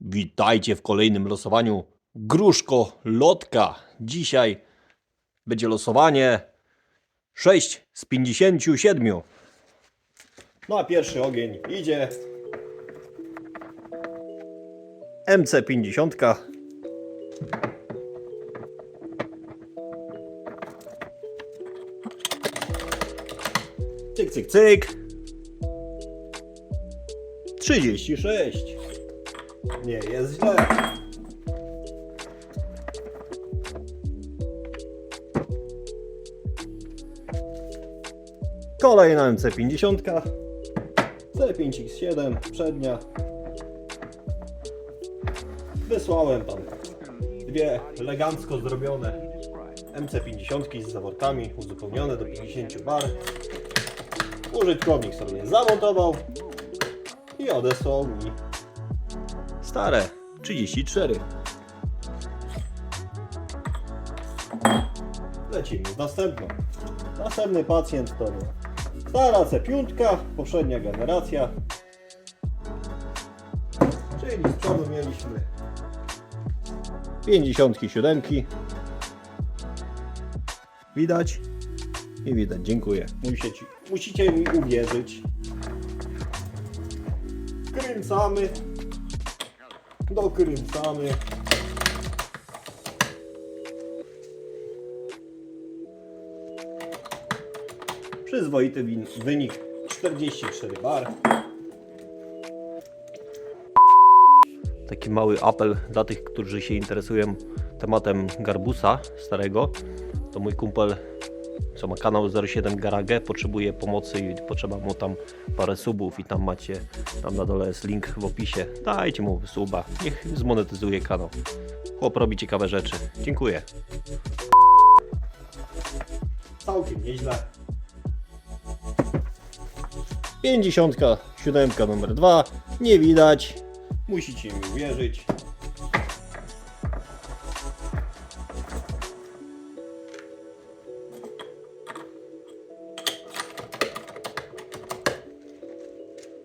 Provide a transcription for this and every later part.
Witajcie w kolejnym losowaniu Gruszko Lotka. Dzisiaj będzie losowanie 6 z 57. No a pierwszy ogień idzie. MC50. Cyk, cyk, cyk. 36. Nie jest źle. Kolejna MC50. C5X7 przednia. Wysłałem tam dwie elegancko zrobione MC50 z zaworkami uzupełnione do 50 bar. Użytkownik sobie zamontował i odesłał mi stare 34. Lecimy z następną. Następny pacjent to stara C5, poprzednia generacja. Czyli z przodu mieliśmy 57. Widać? Nie widać, dziękuję. Musicie, musicie mi uwierzyć. Kręcamy. Dokręcamy. Przyzwoity wynik 44 bar. Taki mały apel dla tych, którzy się interesują tematem garbusa starego. To mój kumpel, co ma kanał 07 Garage, potrzebuje pomocy i potrzeba mu tam parę subów i tam macie, tam na dole jest link w opisie. Dajcie mu suba, niech zmonetyzuje kanał. Chłop robi ciekawe rzeczy. Dziękuję. Całkiem nieźle. 57 numer 2. Nie widać. Musicie mi uwierzyć.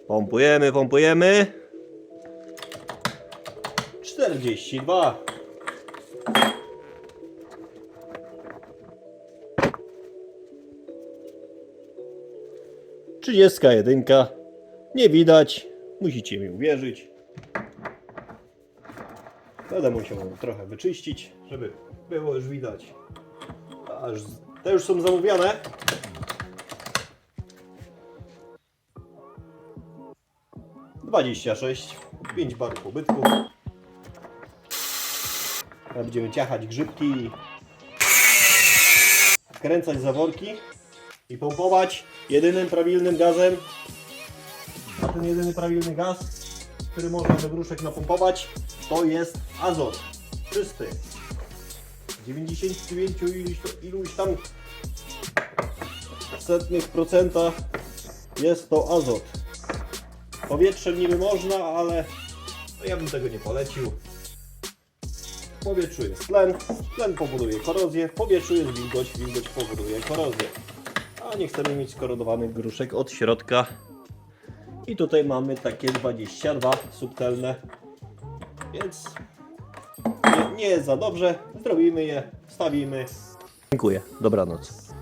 Pompujemy, pompujemy. 42. Trzydziestka jedynka. Nie widać. Musicie mi uwierzyć. Będę musiał trochę wyczyścić, żeby było już widać. Aż te już są zamówione. Dwadzieścia sześć. Pięć bar pobytku. Teraz Będziemy ciachać grzybki. Kręcać zaworki i pompować jedynym prawilnym gazem. A ten jedyny prawilny gaz, który można do gruszek napompować, to jest azot. Czysty. 99 iluś, iluś tam setnych procenta jest to azot. Powietrzem niby można, ale no ja bym tego nie polecił. W powietrzu jest tlen, tlen powoduje korozję, w powietrzu jest wilgoć, wilgoć powoduje korozję. A nie chcemy mieć skorodowanych gruszek od środka. I tutaj mamy takie 22 subtelne, więc nie, nie jest za dobrze. Zrobimy je, wstawimy. Dziękuję, dobranoc.